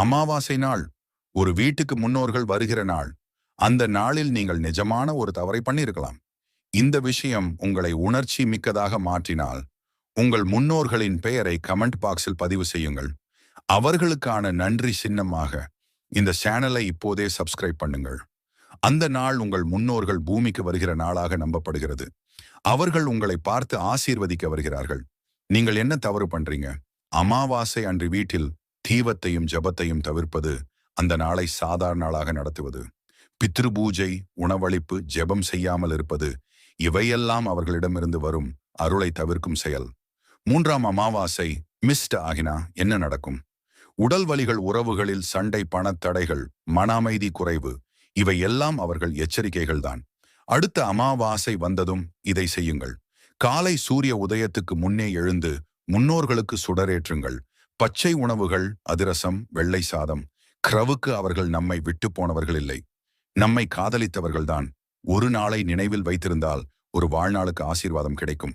அமாவாசை நாள் ஒரு வீட்டுக்கு முன்னோர்கள் வருகிற நாள் அந்த நாளில் நீங்கள் நிஜமான ஒரு தவறை பண்ணியிருக்கலாம். இந்த விஷயம் உங்களை உணர்ச்சி மிக்கதாக மாற்றினால் உங்கள் முன்னோர்களின் பெயரை கமெண்ட் பாக்ஸில் பதிவு செய்யுங்கள். அவர்களுக்கான நன்றி சின்னமாக இந்த சேனலை இப்போதே சப்ஸ்கிரைப் பண்ணுங்கள். அந்த நாள் உங்கள் முன்னோர்கள் பூமிக்கு வருகிற நாளாக நம்பப்படுகிறது. அவர்கள் உங்களை பார்த்து ஆசீர்வதிக்க வருகிறார்கள். நீங்கள் என்ன தவறு பண்றீங்க? அமாவாசை அன்று வீட்டில் தீபத்தையும் ஜபத்தையும் தவிர்ப்பது அந்த நாளை சாதாரண நாளாக நடத்துவது. பித்ரு பூஜை உணவளிப்பு ஜெபம் செய்யாமல் இருப்பது இவையெல்லாம் அவர்களிடமிருந்து வரும் அருளை தவிர்க்கும் செயல். மூன்றாம் அமாவாசை மிஸ்ட் ஆகினா என்ன நடக்கும்? உடல் வலிகள் உறவுகளில் சண்டை பணத்தடைகள் மன அமைதி குறைவு இவை எல்லாம் அவர்கள் எச்சரிக்கைகள்தான் அடுத்த அமாவாசை வந்ததும் இதை செய்யுங்கள். காலை சூரிய உதயத்துக்கு முன்னே எழுந்து முன்னோர்களுக்கு சுடரேற்றுங்கள். பச்சை உணவுகள் அதிரசம் வெள்ளை சாதம். கிரவுக்கு அவர்கள் நம்மை விட்டு போனவர்கள் இல்லை நம்மை காதலித்தவர்கள்தான். ஒரு நாளை நினைவில் வைத்திருந்தால் ஒரு வாழ்நாளுக்கு ஆசீர்வாதம் கிடைக்கும்.